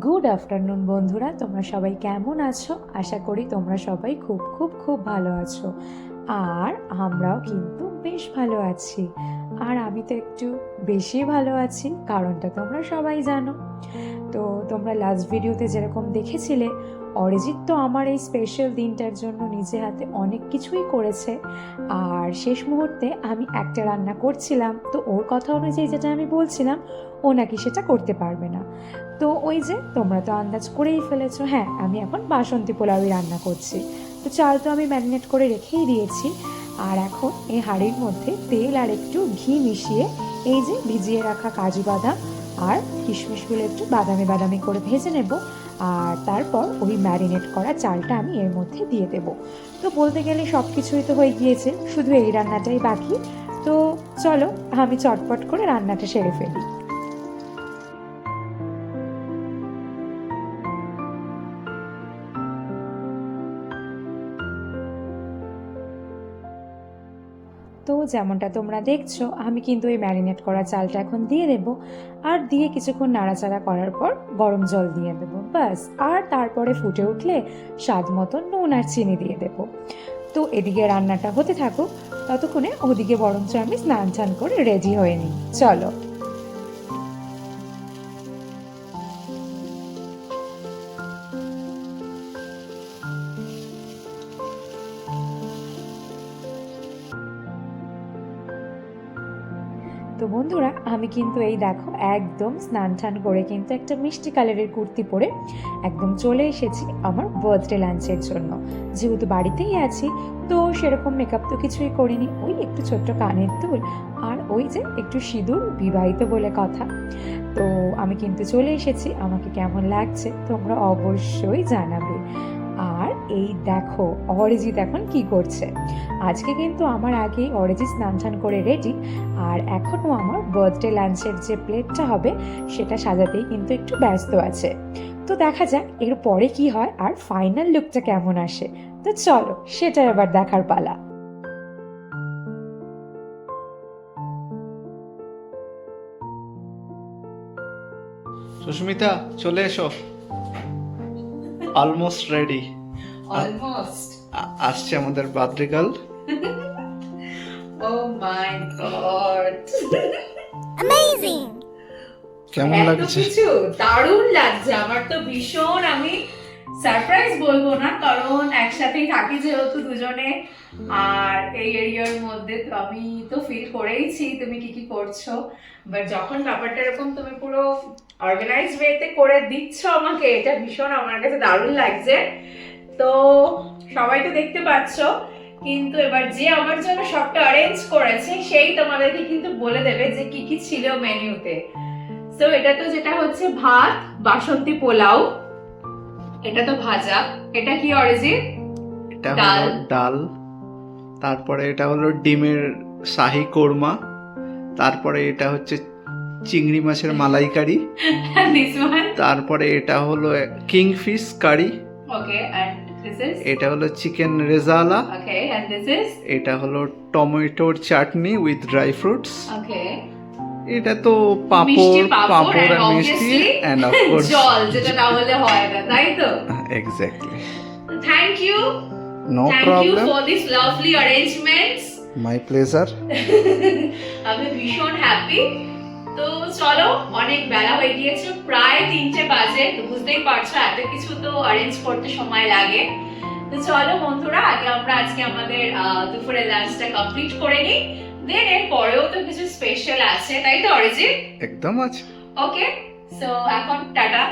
Good afternoon বন্ধুরা। তোমরা সবাই কেমন আছো? আশা করি তোমরা সবাই খুব খুব খুব ভালো আছো। আর আমরাও কিন্তু বেশ ভালো আছি। আর আমি তো একটু বেশি ভালো আছি, কারণটা তোমরা সবাই জানো। তো তোমরা লাস্ট ভিডিওতে যেরকম দেখেছিলে অরিজিৎ তো আমার এই স্পেশাল দিনটার জন্য নিজে হাতে অনেক কিছুই করেছে। আর শেষ মুহূর্তে আমি একটা রান্না করছিলাম। তো ওর কথা অনুযায়ী যেটা আমি বলছিলাম, ও নাকি সেটা করতে পারবে না। তো ওই যে তোমরা তো আন্দাজ করেই ফেলেছো হ্যাঁ আমি এখন বাসন্তী পোলাওই রান্না করছি। তো চাল তো আমি ম্যারিনেট করে রেখেই দিয়েছি। আর এখন এই হাঁড়ির মধ্যে তেল আর একটু ঘি মিশিয়ে এই যে ভিজিয়ে রাখা কাজু বাদাম আর কিশমিশগুলো একটু বাদামি বাদামি করে ভেজে নেব। আর তারপর ওই ম্যারিনেট করা চালটা আমি এর মধ্যে দিয়ে দেব। তো বলতে গেলে সব কিছুই তো হয়ে গিয়েছে, শুধু এই রান্নাটাই বাকি। তো চলো, আমি চটপট করে রান্নাটা সেরে ফেলি। যেমনটা তোমরা দেখছ, আমি কিন্তু এই ম্যারিনেট করা চালটা এখন দিয়ে দেব, আর দিয়ে কিছুক্ষণ নাড়াচাড়া করার পর গরম জল দিয়ে দেবো, ব্যাস। আর তারপরে ফুটে উঠলে স্বাদ মতো নুন আর চিনি দিয়ে দেব। তো এদিকে রান্নাটা হতে থাকুক, ততক্ষণে ওদিকে বরঞ্চ আমি স্নান টান করে রেডি হয়ে নিই। চলো। তো বন্ধুরা, আমি কিন্তু এই দেখো একদম স্নান টান করে কিন্তু একটা মিষ্টি কালারের কুর্তি পরে একদম চলে এসেছি আমার বার্থডে লাঞ্চের জন্য। যেহেতু বাড়িতেই আছি, তো সেরকম মেকআপ তো কিছুই করিনি। ওই একটু ছোট্ট কানের দুল আর ওই যে একটু সিঁদুর, বিবাহিত বলে কথা। তো আমি কিন্তু চলে এসেছি, আমাকে কেমন লাগছে তোমরা অবশ্যই জানাবে। আর এই দেখো, অরিজিৎ এখন কি করছে? আজকে কিন্তু আমার আগেই অরিজিৎ স্নান টান করে রেডি আর এখনও আমার বার্থডে লাঞ্চের যে প্লেটটা হবে, সেটা সাজাতেই কিন্তু একটু ব্যস্ত আছে। তো দেখা যাক, এর পরে কি হয়, আর ফাইনাল লুকটা কেমন আসে। তো চলো, সেটা এবার দেখার পালা। সুস্মিতা, চলে এসো। Almost ready Almost. আসছে আমাদের birthday girl Oh my god. কেমন লাগছে? কিছু দারুণ লাগছে। আমার তো ভীষণ আমি সারপ্রাইজ বলব না কারণ একসাথেই থাকি যেহেতু দুজনে। আর এই এরিয়ার মধ্যে তো আমি তো ফিল করেইছি তুমি কি কি করছ। বাট যখন ব্যাপারটা এরকম তুমি পুরো অর্গানাইজ ওয়েতে করে দিচ্ছ আমাকে এটা ভীষণ আমার কাছে দারুণ লাগছে। তো সবাই তো দেখতে পাচ্ছ কিন্তু এবার যে আমার জন্য সবটা অ্যারেঞ্জ করেছে সেই তোমাদেরকে কিন্তু বলে দেবে যে কি কি ছিল মেনুতে। তো এটা তো যেটা হচ্ছে ভাত বাসন্তী পোলাও এটা তো ভাজা। এটা কি অরিজিন এটা ডাল। ডাল তারপরে এটা হলো ডিমের শাহি কোরমা তারপরে এটা হচ্ছে চিংড়ি মাছের মালাইকারি তারপরে এটা হলো kingfish curry okay and this is এটা হলো chicken rezala okay and this is এটা হলো টমেটোর চাটনি উইথ ড্রাই ফ্রুটস ওকে এটা তো পাঁপড় পাঁপড় আর মিষ্টি এন্ড অফ কোর্স জল যেটা না হলে হয় না তাই তো? Exactly thank you no thank you problem for this lovely arrangements my pleasure আমি ভীষণ হ্যাপি তো চলো অনেক বেলা হয়ে গিয়েছে প্রায় তিনটে বাজে তো বুঝতেই পারছ এত কিছু তো অ্যারেঞ্জ করতে সময় লাগে। তো চলো বন্ধুরা আগে আমরা আজকে আমাদের দুপুরের লাঞ্চটা কমপ্লিট করে নিই। দেন এর পরেও তো কিছু স্পেশাল আছে তাই তো অরিজিৎ? একদম আছে। ওকে সো এখন টাটা।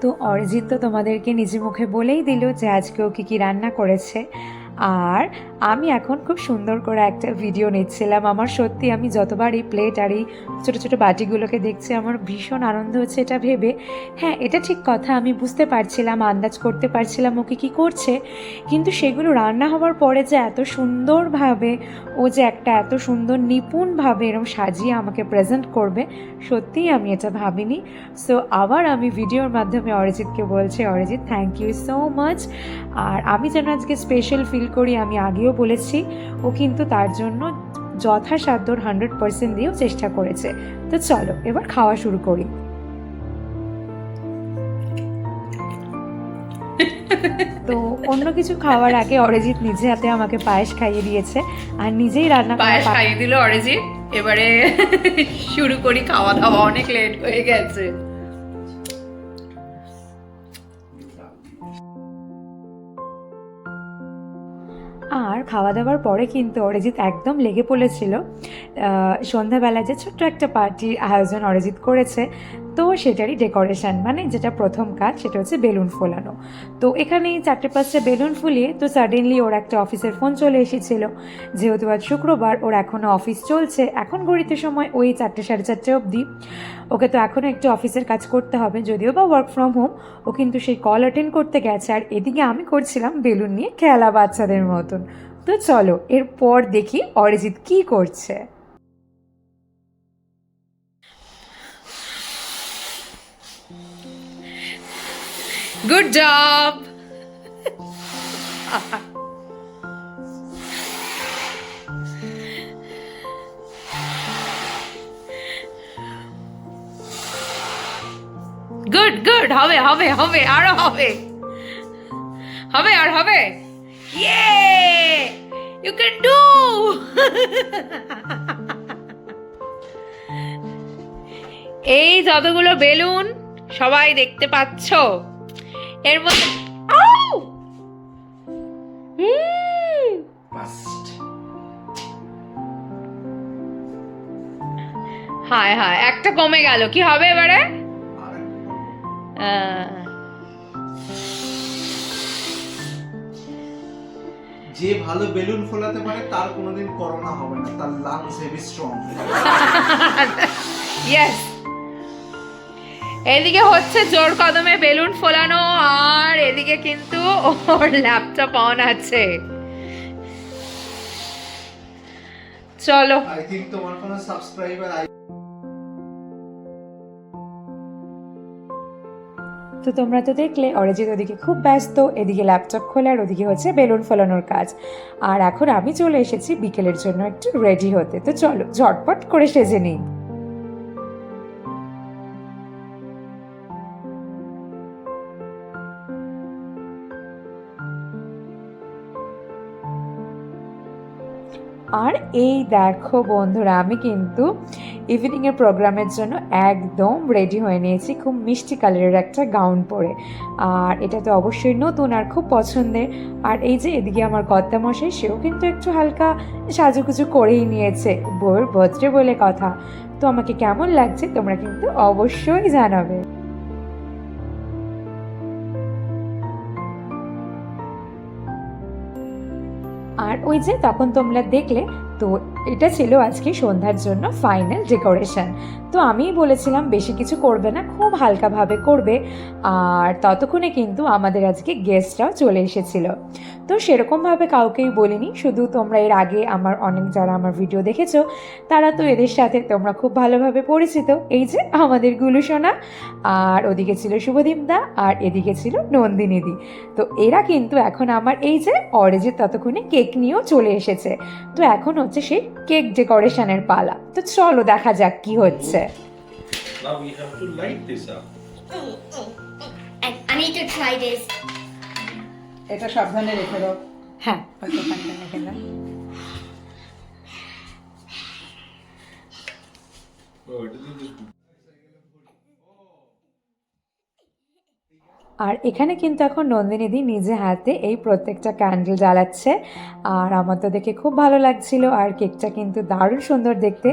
তো অরিজিৎ তো তোমাদেরকে নিজে মুখে বলেই দিল যে আজকেও কী কী রান্না করেছে। আর আমি এখন খুব সুন্দর করে একটা ভিডিও নিচ্ছিলাম। আমার সত্যি আমি যতবার এই প্লেট আর এই ছোটো ছোটো বাটিগুলোকে দেখছি, আমার ভীষণ আনন্দ হচ্ছে এটা ভেবে। হ্যাঁ এটা ঠিক কথা, আমি বুঝতে পারছিলাম, আন্দাজ করতে পারছিলাম ওকে কী করছে, কিন্তু সেগুলো রান্না হওয়ার পরে যে এত সুন্দরভাবে ও যে একটা এত সুন্দর নিপুণভাবে এরকম সাজিয়ে আমাকে প্রেজেন্ট করবে, সত্যিই আমি এটা ভাবিনি। সো আবার আমি ভিডিওর মাধ্যমে অরিজিৎকে বলছি, Arijit thank you so much আর আমি যেন আজকে স্পেশাল ফিল করি আমি আগেও বলেছি ও কিন্তু তার জন্য যথাসাধ্যর হান্ড্রেড পার্সেন্ট দিয়েও চেষ্টা করেছে। তো চলো এবার খাওয়া শুরু করি। তো অন্য কিছু খাওয়ার আগে অরিজিৎ নিজে হাতে আমাকে পায়েস খাইয়ে দিয়েছে আর নিজেই রান্না পায়েস খাইয়ে দিল অরিজিৎ। এবারে শুরু করি খাওয়া দাওয়া অনেক লেট হয়ে গেছে। খাওয়া দাওয়ার পরে কিন্তু অরিজিৎ একদম লেগে পড়েছিল। সন্ধ্যাবেলা যে ছোট্ট একটা পার্টির আয়োজন অরিজিৎ করেছে তো সেটারই ডেকোরেশন মানে যেটা প্রথম কাজ সেটা হচ্ছে বেলুন ফোলানো। তো এখানে চারটে পাঁচটা বেলুন ফুলিয়ে তো সাডেনলি ওর একটা অফিসের ফোন চলে এসেছিল। যেহেতু আজ শুক্রবার, ওর এখনও অফিস চলছে। এখন ঘড়িতে সময় ওই চারটে সাড়ে চারটে অবধি। ওকে তো এখনও একটু অফিসের কাজ করতে হবে, যদিও বা ওয়ার্ক ফ্রম হোম ও কিন্তু সেই কল অ্যাটেন্ড করতে গেছে। আর এদিকে আমি করছিলাম বেলুন নিয়ে খেলা বাচ্চাদের মতন। তো চলো, এরপর দেখি অরিজিৎ কি করছে। গুড জব গুড গুড হবে হবে হবে আরও হবে হবে আর হবে ইয়ে ইউ ক্যান ডু এই যতগুলো বেলুন সবাই দেখতে পাচ্ছ? এর মধ্যে. হায় হায় একটা কমে গেল। কি হবে এবারে? যে ভালো বেলুন ফোলাতে পারে তার কোনোদিন করোনা হবে না। তার লাংস হেভি স্ট্রং ইয়েস এদিকে হচ্ছে জোর কদমে বেলুন ফোলানো আর এদিকে কিন্তু ওর ল্যাপটপ অন আছে। চলো। আই থিংক তোমার কোনো সাবস্ক্রাইবার তো তোমরা তো দেখলে অরিজিৎ ওদিকে খুব ব্যস্ত এদিকে ল্যাপটপ খোলার ওদিকে হচ্ছে বেলুন ফোলানোর কাজ। আর এখন আমি চলে এসেছি বিকেলের জন্য একটু রেডি হতে। তো চলো ঝটপট করে সেজে নিই। আর এই দেখো বন্ধুরা, আমি কিন্তু ইভিনিংয়ের প্রোগ্রামের জন্য একদম রেডি হয়ে নিয়েছি খুব মিষ্টি কালারের একটা গাউন পরে। আর এটা তো অবশ্যই নতুন আর খুব পছন্দের। আর এই যে এদিকে আমার কর্তা মশাই সেও কিন্তু একটু হালকা সাজুগুজু করেই নিয়েছে বউয়ের বার্থডে বলে কথা। তো আমাকে কেমন লাগছে তোমরা কিন্তু অবশ্যই জানাবে। ওই যে তখন তোমরা দেখলে তো এটা ছিল আজকে সন্ধ্যার জন্য ফাইনাল ডেকোরেশন তো আমিই বলেছিলাম, বেশি কিছু করবে না, খুব হালকাভাবে করবে। আর ততক্ষণে কিন্তু আমাদের আজকে গেস্টরাও চলে এসেছিল। তো সেরকমভাবে কাউকেই বলিনি, শুধু তোমরা এর আগে আমার অনেক যারা আমার ভিডিও দেখেছ, তারা তো এদের সাথে তোমরা খুব ভালোভাবে পরিচিত। এই যে আমাদের গুলুসোনা আর ওদিকে ছিল শুভদীপদা আর এদিকে ছিল নন্দিনীদি। তো এরা কিন্তু এখন আমার এই যে অরিজিৎ ততক্ষণে কেক নিয়েও চলে এসেছে। তো এখন হচ্ছে সেই কেক ডেকোরেশনের পালা তো চলো দেখা যাক কি হচ্ছে Now we have to light this up. I, I need to try this. এটা সাবধানে রেখে দাও হ্যাঁ রেখে দাও। Oh, it is just আর এখানে কিন্তু এখন নন্দিনীদি নিজে হাতে এই প্রত্যেকটা ক্যান্ডেল জ্বালাচ্ছে। আর আমার তো দেখে খুব ভালো লাগছিল, আর কেকটা কিন্তু দারুণ সুন্দর দেখতে।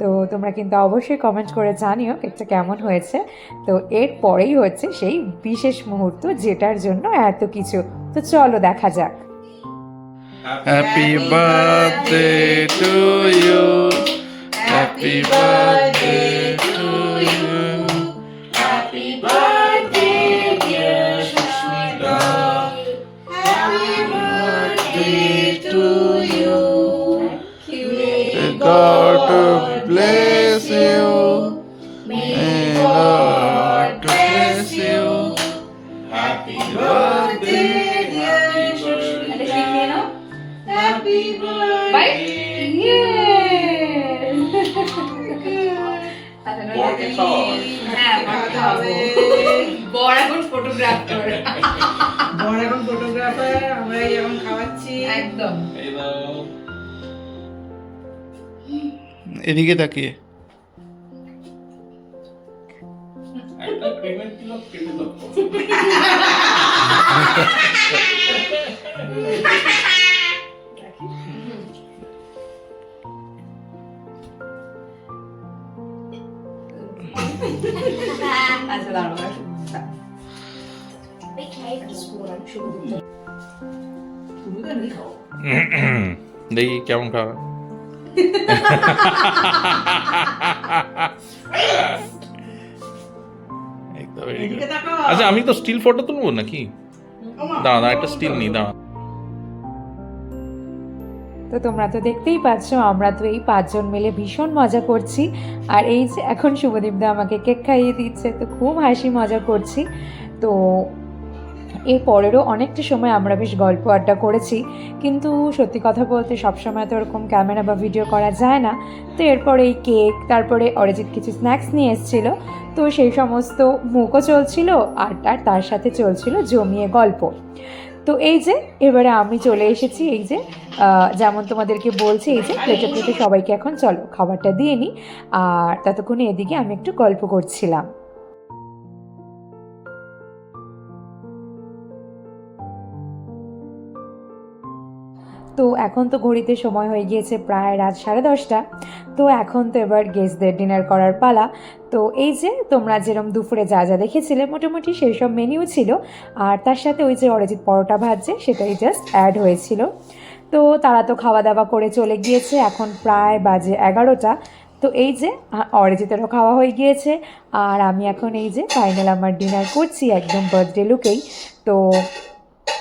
তো তোমরা কিন্তু অবশ্যই কমেন্ট করে জানিও কেকটা কেমন হয়েছে। তো এর পরেই হচ্ছে সেই বিশেষ মুহূর্ত যেটার জন্য এত কিছু। তো চলো দেখা যাক। Happy birthday to you. Happy birthday হয়। বর এখন ফটোগ্রাফার বড় এখন ফটোগ্রাফার আমরা এখন খাওয়াচ্ছি। একদম। এদিকে তাকিয়ে। Big cake. শুরুতে আমি দেখি কেমন তাকাও। আচ্ছা আমি তো স্টিল ফটো তুলবো নাকি? দাঁড়া দাঁড়া একটা স্টিল নিই দাঁড়া। তো তোমরা তো দেখতেই পাচ্ছ আমরা তো এই পাঁচজন মিলে ভীষণ মজা করছি। আর এই যে এখন শুভদীপদা আমাকে কেক খাইয়ে দিচ্ছে তো খুব হাসি মজা করছি। তো এর পরেরও অনেকটা সময় আমরা বেশ গল্প আড্ডা করেছি, কিন্তু সত্যি কথা বলতে সবসময় তো ওরকম ক্যামেরা বা ভিডিও করা যায় না। তো এরপরে এই কেক, তারপরে অরিজিৎ কিছু স্ন্যাক্স নিয়ে এসেছিল। তো সেই সমস্ত মুখও চলছিল আর আর তার সাথে চলছিল জমিয়ে গল্প। তো এই যে, এবারে আমি চলে এসেছি এই যে যেমন তোমাদেরকে বলছি, এই যে প্লেটে প্লেটে সবাইকে এখন চলো খাবারটা দিয়ে নিই। আর ততক্ষণে এদিকে আমি একটু গল্প করছিলাম। তো এখন তো ঘড়িতে সময় হয়ে গিয়েছে প্রায় রাত সাড়ে দশটা। তো এখন তো এবার গেস্টদের ডিনার করার পালা। তো এই যে তোমরা যেরকম দুপুরে যা যা দেখেছিলে, মোটামুটি সেই সব মেনিউ ছিল। আর তার সাথে ওই যে অরিজিৎ পরোটা ভাজছে, সেটাই জাস্ট অ্যাড হয়েছিল। তো তারা তো খাওয়া দাওয়া করে চলে গিয়েছে, এখন প্রায় বাজে এগারোটা। তো এই যে অরিজিতেরও খাওয়া হয়ে গিয়েছে। আর আমি এখন এই যে ফাইনাল আমার ডিনার করছি একদম বার্থডে লুকেই তো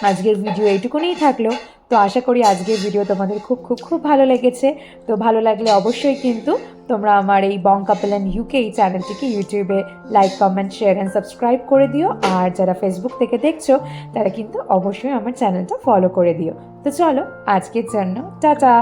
আজকের ভিডিও এইটুকুনিই থাকল। তো আশা করি আজকের ভিডিও তোমাদের খুব খুব খুব ভালো লেগেছে। তো ভালো লাগলে অবশ্যই কিন্তু তোমরা আমার এই বং কাপেল অ্যান্ড ইউকে এই চ্যানেলটিকে ইউটিউবে like comment share and subscribe করে দিও। আর যারা ফেসবুক থেকে দেখছ, তারা কিন্তু অবশ্যই আমার চ্যানেলটা ফলো করে দিও। তো চলো, আজকের জন্য, টাটা!